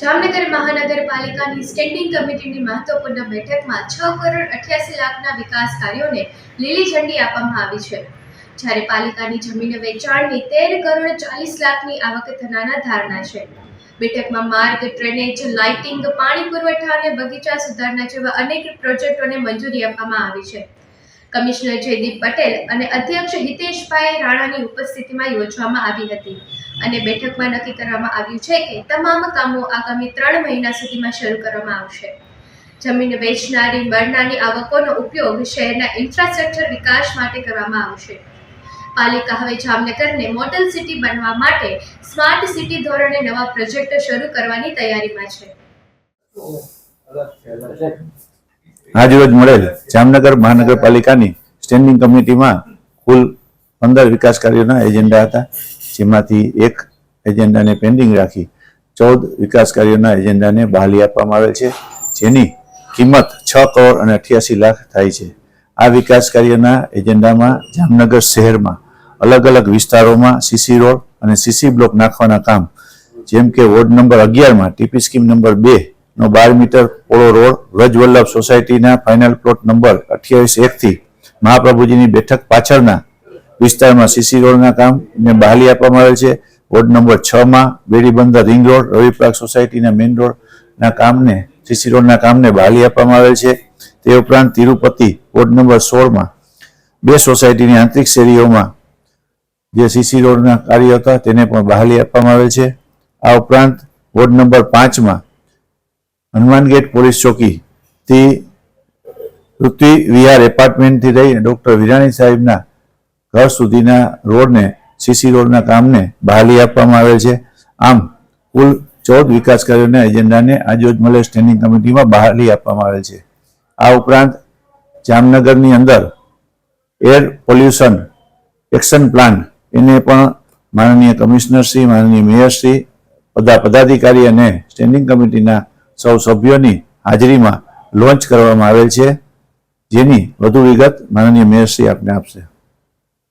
જામનગર મહાનગરપાલિકાની સ્ટેન્ડિંગ કમિટીની મહત્વપૂર્ણ બેઠકમાં છ કરોડ અઠ્યાસી લાખના વિકાસ કાર્યોને લીલી ઝંડી આપવામાં આવી છે. જ્યારે પાલિકાની જમીન વેચાણની તેર કરોડ ચાલીસ લાખની આવક થનારા ધારણા છે. બેઠકમાં માર્ગ, ડ્રેનેજ, લાઇટિંગ, પાણી પુરવઠા અને બગીચા સુધારણા જેવા અનેક પ્રોજેક્ટોને મંજૂરી આપવામાં આવી છે. કમિશનર જયદીપ પટેલ અને અધ્યક્ષ હિતેશભાઈ રાણાની ઉપસ્થિતિમાં યોજવામાં આવી હતી. અને બેઠકમાં નક્કી કરવામાં આવ્યું છે કે તમામ કામો આગામી ત્રણ મહિના સુધીમાં શરૂ કરવામાં આવશે. જમીન વેચનારી મળનારી આવકોનો ઉપયોગ શહેરના ઇન્ફ્રાસ્ટ્રક્ચર વિકાસ માટે કરવામાં આવશે. પાલિકા હવે જામનગરને મોડલ સિટી બનવા માટે સ્માર્ટ સિટી ધોરણે નવા પ્રોજેક્ટ શરૂ કરવાની તૈયારીમાં છે. આજરોજ મળેલ જામનગર મહાનગરપાલિકાની સ્ટેન્ડિંગ કમિટીમાં કુલ પંદર વિકાસ કાર્યોના એજન્ડા હતા. જેમાંથી એક એજન્ડાને પેન્ડિંગ રાખી ચૌદ વિકાસ કાર્યોના એજન્ડાને બહાલી આપવામાં આવેલ છે, જેની કિંમત છ કરોડ અને અઠ્યાસી લાખ થાય છે. આ વિકાસ કાર્યના એજન્ડામાં જામનગર શહેરમાં અલગ અલગ વિસ્તારોમાં સીસી રોડ અને સીસી બ્લોક નાખવાના કામ, જેમ કે વોર્ડ નંબર અગિયારમાં ટીપી સ્કીમ નંબર બે નો બાર મીટર પોળો રોડ વ્રજવલ્લભ સોસાયટીના ફાઇનલ પ્લોટ નંબર અઠ્યાવીસ એકથી મહાપ્રભુજીની બેઠક પાછળના વિસ્તારમાં સીસી રોડના કામને બહાલી આપવામાં આવેલ છે. વોર્ડ નંબર છ માં બેડીબંદર રિંગ રોડ રવિપ્રાગ સોસાયટીના મેઇન રોડના કામને સીસી રોડના કામને બહાલી આપવામાં આવેલ છે. તે ઉપરાંત તિરુપતિ વોર્ડ નંબર સોળમાં બે સોસાયટીની આંતરિક શેરીઓમાં જે સીસી રોડના કાર્ય હતા તેને પણ બહાલી આપવામાં આવેલ છે. આ ઉપરાંત વોર્ડ નંબર પાંચમાં હનુમાન ગેટ પોલીસ ચોકી થી પૃથ્વી વિહાર એપાર્ટમેન્ટથી લઈને ડોક્ટર વિરાણી સાહેબના ઘર સુધીના રોડને સીસી રોડના કામને બહાલી આપવામાં આવેલ છે. આમ, કુલ ચૌદ વિકાસ કાર્યોના એજન્ડાને આજરોજ મળેલ સ્ટેન્ડિંગ કમિટીમાં બહાલી આપવામાં આવેલ છે. આ ઉપરાંત જામનગરની અંદર એર પોલ્યુશન એક્શન પ્લાન એને પણ માનનીય કમિશનરશ્રી માનનીય મેયરશ્રી બધા પદાધિકારી અને સ્ટેન્ડિંગ કમિટીના સૌ સભ્યોની હાજરીમાં લોન્ચ કરવામાં આવેલ છે. જેની વધુ વિગત માનનીય મેયરશ્રી આપને આપશે.